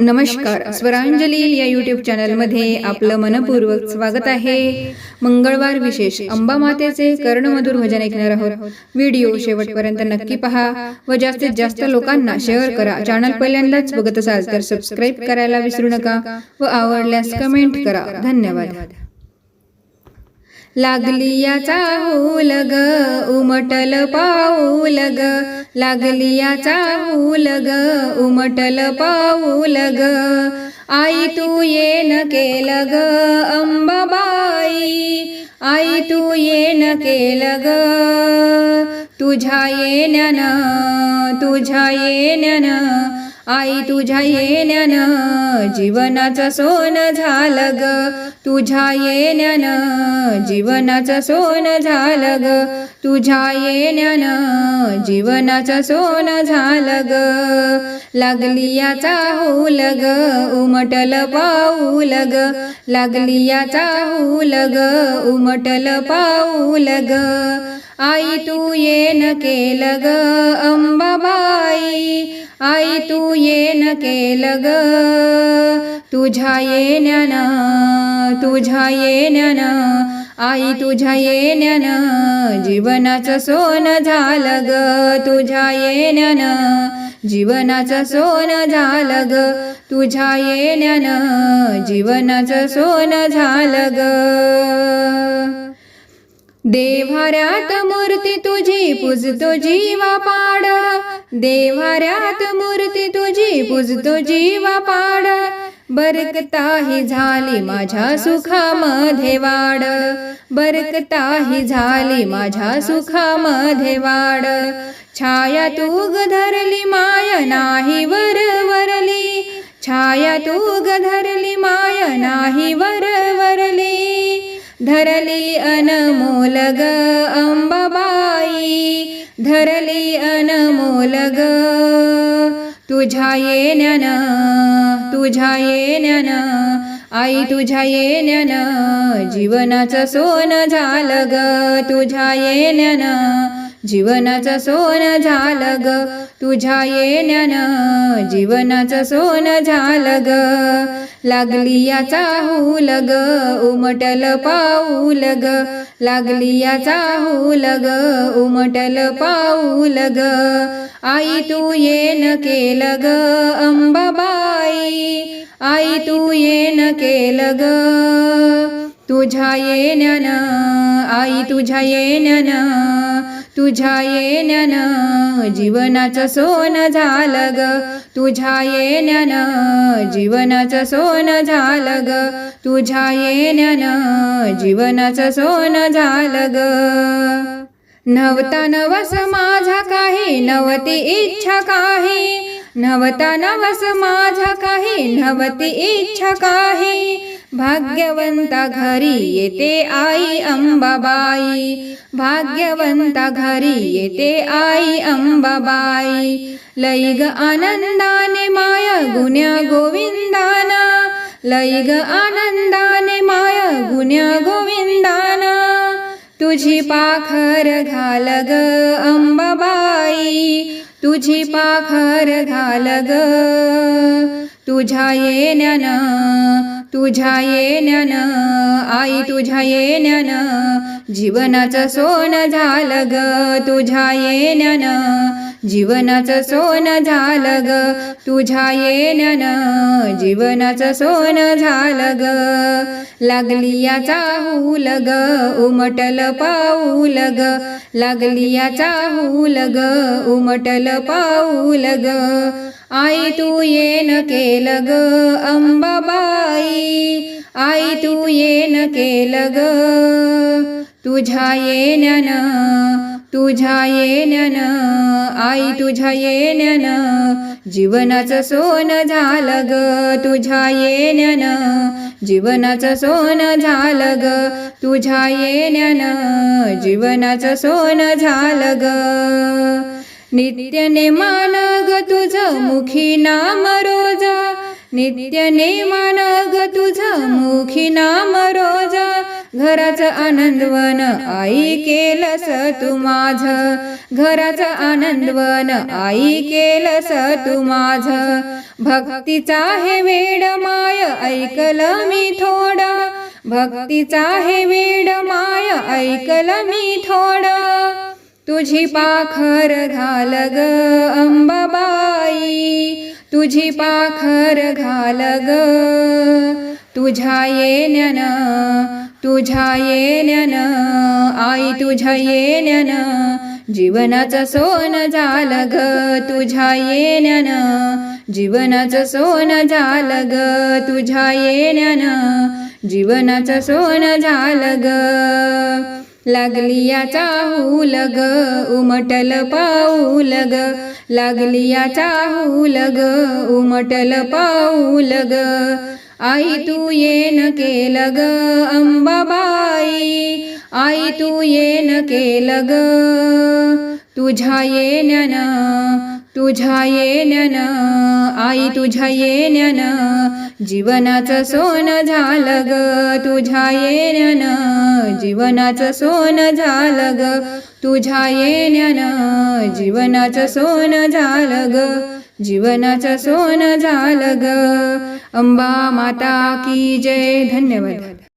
नमस्कार. स्वरांजली या यूट्यूब चॅनलमध्ये आपलं मनपूर्वक स्वागत आहे. मंगळवार विशेष. अंबा मातेचे कर्णमधुर भजन ऐकणार आहोत. व्हिडिओ शेवटपर्यंत नक्की पहा व जास्तीत जास्त लोकांना शेअर करा. चॅनल पहिल्यांदाच बघत असाल तर सबस्क्राईब करायला विसरू नका व आवडल्यास कमेंट करा. धन्यवाद. लागली याचा ग उमटल पाऊल ग लागली याचा ग उमटल पाऊल ग आई तू येन केलं ग अंबाबाई. आई तू येन केलं ग तुझ्या येण्यानं तुझ्या येण्यानं. आई तुझ्या येण्यानं जीवनाचं सोनं झालं ग तुझ्या येण्यानं जीवनाचं सोनं झालं ग तुझ्या येण्यानं जीवनाचं सोनं झालं ग लागली याचा हुल ग उमटल पाऊल ग लागली याचा हुल ग उमटल पाऊल ग आई तू येन केलं ग अंबाबाई आई तू येन केलं ग तुझ्या येण्यानं तुझ्या येण्यानं आई तुझ्या येण्यानं जीवनाचं सोनं झालं ग तुझ्या येण्यानं जीवनाचं सोनं झालं ग तुझ्या येण्यानं जीवनाचं सोनं झालं ग देवाऱ्यात मूर्ती तुझी पूजतो जीवा पाड देवाऱ्यात मूर्ती तुझी पूजतो जीवा पाड. बरकताही झाली माझ्या सुखामध्ये वाड बरकताही झाली माझ्या सुखामध्ये वाड छाया तू धरली माय नाही वर वरली. छाया तू धरली माय नाही वर वरली. धरली अनमोल ग अंबाबा धरली अनमोल ग. तुझ्या येण्यानं तुझ्या येण्यानं आई तुझ्या येण्यानं जीवनाचं सोनं झालं ग. तुझ्या येण्यानं जीवनाचं सोनं झालं ग. तुझ्या येण्यानं जीवनाचं सोनं झालं ग. लागली याचा हुल ग. उमटल पाऊल ग. लागली याचा हुल ग. उमटल पाऊल ग. आई तू येन केलं ग. अंबाबाई आई तू येन केलं ग. तुझ्या येण्यानं आई तुझ्या येण्यानं तुझ्या येण्यानं जीवनाचं सोनं झालं ग. तुझ्या येण्यानं जीवनाचं सोनं झालं ग. तुझ्या येण्यानं जीवनाचं सोनं झालं ग. नवता नवस माझा काही नवती इच्छा काही. नवता नवस माझा काही नवती इच्छा काही. भाग्यवंता घरी येते आई अंबाबाई. भाग्यवंता घरी येते आई अंबाबाई. लैग आनंदाने माया गुण्या गोविंदाना. लैग आनंदाने माया गुण्या गोविंदाना. तुझी पाखर घाल ग अंबाबाई. तुझी पाखर घाल ग तुझ्या येण्यानं तुझ्या येण्यानं आई तुझ्या येण्यानं जीवनाचं सोनं झालं ग तुझ्या येण्यानं जीवनाचं सोनं झालं ग तुझ्या येण्यानं जीवनाचं सोनं झालं ग. लागली याचा हुल ग उमटल पाऊल ग. लागली याचा हुल ग उमटल पाऊल ग. आई तू येन केल ग अंबाबाई. आई तू येन केल ग तुझ्या येण्यानं तुझ्या येण्यानं. आई तुझ्या येण्यानं जीवनाचं सोनं झालं ग. तुझ्या येण्यानं जीवनाचं सोनं झालं ग. तुझ्या येण्यानं जीवनाचं सोनं झालं ग. नित्यने मानग तुझ तुझं मुखी नाम रोज. नित्यने मानग तुझ तुझं मुखी नाम रोज. घराचं आनंदवन आई केलस तू माझ. घराचं आनंदवन आई केलस तू माझ. भक्तीचा हे वेड माय ऐकलं मी थोडं. भक्तीचा हे वेड माय ऐकलं मी थोडा. तुझी पाखर घाल ग अंबाबाई. तुझी पाखर घाल ग तुझ्या येण्यानं तुझ्या येण्यानं आई तुझ्या येण्यानं जीवनाचं सोनं झालं ग तुझ्या येण्यानं जीवनाचं सोनं झालं ग तुझ्या येण्यानं जीवनाचं सोनं झालं ग लागली या चाहूल ग उमटल पाऊल ग लागली या चाहूल ग उमटल पाऊल ग आई तू येन केलं ग अंबाबाई. आई तू येन केलं ग तुझ्या येण्यानं तुझ्या येण्यानं आई तुझ्या येण्यानं जीवनाचं सोनं झालं ग तुझ्या येण्यानं जीवनाचं सोनं झालं ग तुझ्या येण्यानं जीवनाचं सोनं झालं ग जीवनाचं सोनं झालं ग. अंबा माता की जय धन्यवाद.